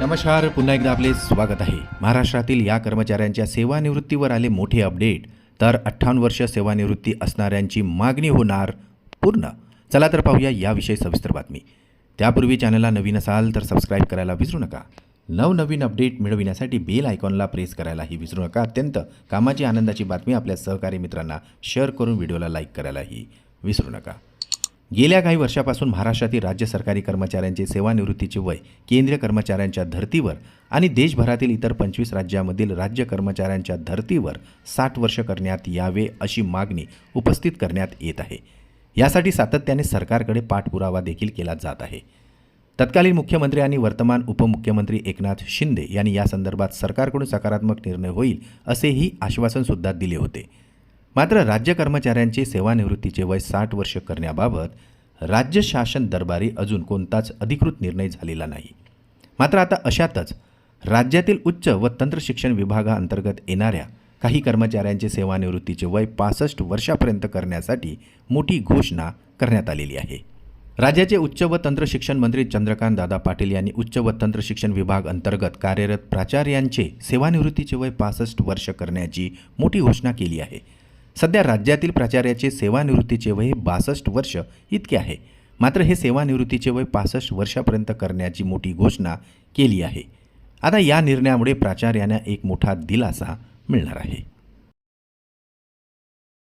नमस्कार पुन्हा एकदा आपले स्वागत आहे. महाराष्ट्रातील या कर्मचाऱ्यांच्या सेवानिवृत्तीवर आले मोठे अपडेट. तर अठ्ठावन्न वर्ष सेवानिवृत्ती असणाऱ्यांची मागणी होणार पूर्ण. चला तर पाहूया याविषयी सविस्तर बातमी. त्यापूर्वी चॅनलला नवीन असाल तर सबस्क्राईब करायला विसरू नका. नवनवीन अपडेट मिळविण्यासाठी बेल आयकॉनला प्रेस करायलाही विसरू नका. अत्यंत कामाची आनंदाची बातमी आपल्या सहकारी मित्रांना शेअर करून व्हिडिओला लाईक करायलाही विसरू नका. गेल्या काही वर्षापासून महाराष्ट्रातील राज्य सरकारी कर्मचाऱ्यांचे सेवानिवृत्तीचे वय केंद्रीय कर्मचाऱ्यांच्या धर्तीवर आणि देशभरातील इतर पंचवीस राज्यामधील राज्य कर्मचाऱ्यांच्या धर्तीवर साठ वर्ष करण्यात यावे अशी मागणी उपस्थित करण्यात येत आहे. यासाठी सातत्याने सरकारकडे पाठपुरावा देखील केला जात आहे. तत्कालीन मुख्यमंत्री आणि वर्तमान उपमुख्यमंत्री एकनाथ शिंदे यांनी या संदर्भात सरकारकडून सकारात्मक निर्णय होईल असेही आश्वासनसुद्धा दिले होते. मात्र राज्य कर्मचाऱ्यांचे सेवानिवृत्तीचे वय साठ वर्ष करण्याबाबत राज्य शासन दरबारी अजून कोणताच अधिकृत निर्णय झालेला नाही. मात्र आता अशातच राज्यातील उच्च व तंत्र शिक्षण विभागाअंतर्गत येणाऱ्या काही कर्मचाऱ्यांचे सेवानिवृत्तीचे वय पासष्ट वर्षापर्यंत करण्यासाठी मोठी घोषणा करण्यात आलेली आहे. राज्याचे उच्च व तंत्र शिक्षण मंत्री चंद्रकांत दादा पाटील यांनी उच्च व तंत्र शिक्षण विभाग अंतर्गत कार्यरत प्राचार्यांचे सेवानिवृत्तीचे वय पासष्ट वर्ष करण्याची मोठी घोषणा केली आहे. सध्या राज्यातील प्राचार्याचे सेवानिवृत्तीचे वय बासष्ट वर्ष इतके आहे. मात्र हे सेवानिवृत्तीचे वय पासष्ट वर्षापर्यंत करण्याची मोठी घोषणा केली आहे. आता या निर्णयामुळे प्राचार्यांना एक मोठा दिलासा मिळणार आहे.